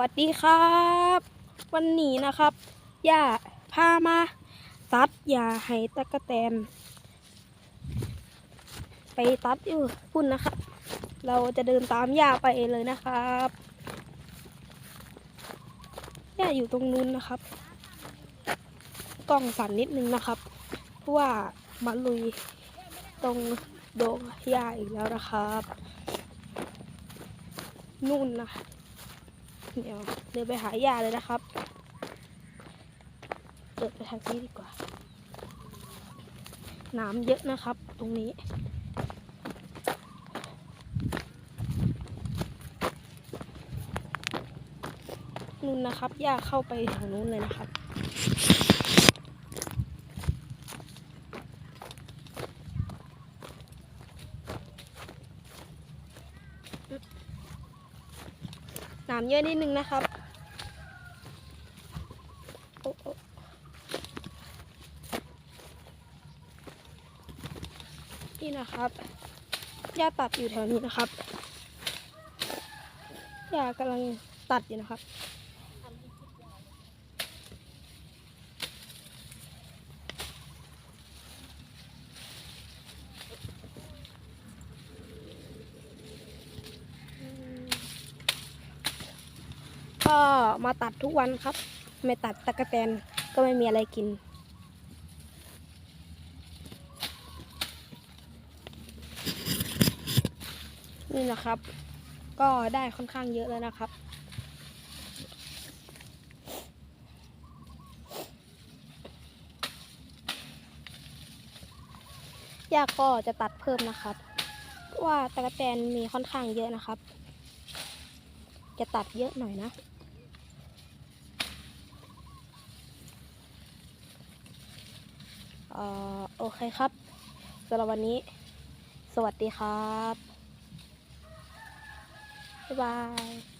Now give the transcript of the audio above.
วัสดีครับ วันนี้นะครับย่าพามา ตัดยาให้ตะกะแตน ไปตัดอยู่พุ่นนะครับ เราจะเดินตามย่าไปเลยนะครับย่าอยู่ตรงนู้นนะครับ กล้องสั่นนิดนึงนะครับ เพราะว่ามาลุยตรงโดงย่าอีกแล้วนะครับ นู่นนะ เดี๋ยวเดินไปหายาเลยนะครับเดินไปทางนี้ดีกว่าน้ำเยอะนะครับ ตรงนี้นู่นนะครับย่าเข้าไปทางนู้นเลยนะครับ น้ำเยอะนิดนึงนะครับนี่นะครับหญ้าตัดอยู่แถวนี้นะครับหญ้ากำลังตัดอยู่นะครับ ก็มาตัดทุกวันครับ ไม่ตัดตะกะแตนก็ไม่มีอะไรกิน นี่นะครับ ก็ได้ค่อนข้างเยอะแล้วนะครับยากก็จะตัดเพิ่มนะครับเพราะว่าตะกะแตนมีค่อนข้างเยอะนะครับ จะตัดเยอะหน่อยนะ เอ่อ โอเคครับสำหรับวันนี้ สวัสดีครับ บ๊ายบาย